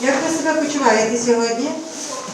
Як ви себе почуваєте сьогодні?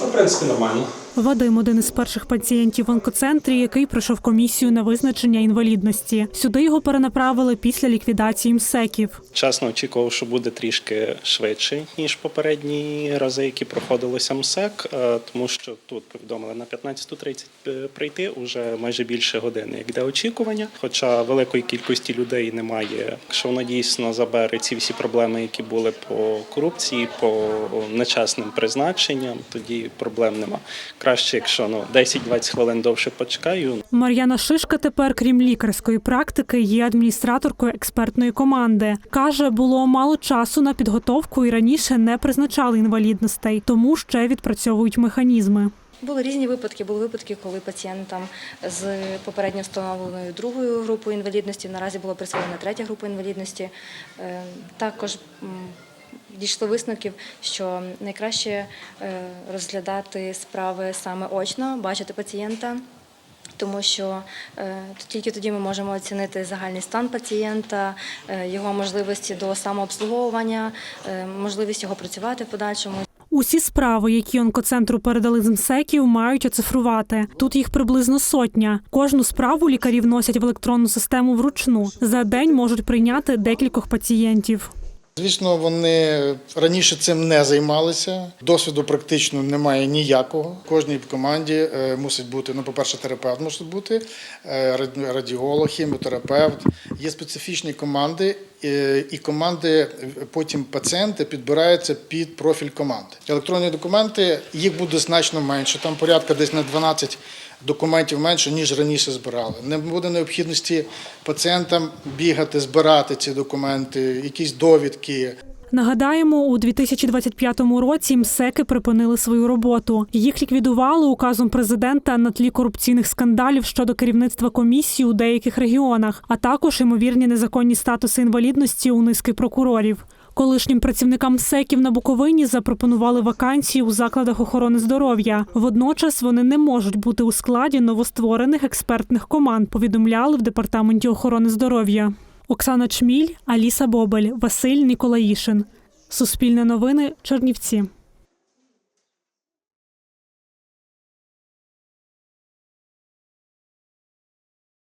Ну, в принципі, нормально. Вадим один із перших пацієнтів в онкоцентрі, який пройшов комісію на визначення інвалідності. Сюди його перенаправили після ліквідації МСЕКів. Чесно, очікував, що буде трішки швидше, ніж попередні рази, які проходилося МСЕК, е, тому що тут повідомили на 15.30 е, прийти уже майже більше години, як йде очікування. Хоча великої кількості людей немає. Якщо воно дійсно забере ці всі проблеми, які були по корупції, по нечесним призначенням, тоді проблем нема. Краще, якщо ну 10-20 хвилин довше почекаю, Мар'яна Шишка тепер, крім лікарської практики, є адміністраторкою експертної команди. Каже, було мало часу на підготовку і раніше не призначали інвалідностей, тому ще відпрацьовують механізми. Були різні випадки. Були випадки, коли пацієнтам з попередньо встановленою другою групою інвалідності наразі була присвоєна третя група інвалідності. Е, Також дійшли висновків, що найкраще е, розглядати справи саме очно, бачити пацієнта. Тому що е, тільки тоді ми можемо оцінити загальний стан пацієнта, е, його можливості до самообслуговування, можливість його працювати в подальшому. Усі справи, які онкоцентру передали з МСЕКів, мають оцифрувати. Тут їх приблизно сотня. Кожну справу лікарі вносять в електронну систему вручну. За день можуть прийняти декількох пацієнтів. Звісно, вони раніше цим не займалися. Досвіду практично немає ніякого. Кожній команді е, мусить бути, ну, по-перше, терапевт мусить бути, е, радіолог, хіміотерапевт. Є специфічні команди, е, і команди потім пацієнти підбираються під профіль команди. Електронні документи їх буде значно менше. Там порядка десь на 12 документів менше, ніж раніше збирали. Не буде необхідності пацієнтам бігати, збирати ці документи, якісь довідки. Нагадаємо, у 2025 році МСЕКи припинили свою роботу. Їх ліквідували указом президента на тлі корупційних скандалів щодо керівництва комісії у деяких регіонах, а також ймовірні незаконні статуси інвалідності у низки прокурорів. Колишнім працівникам МСЕКів на Буковині запропонували вакансії у закладах охорони здоров'я. Водночас вони не можуть бути у складі новостворених експертних команд. Повідомляли в департаменті охорони здоров'я. Оксана Чміль, Аліса Бобель, Василь Ніколаїшин. Суспільне новини, Чернівці.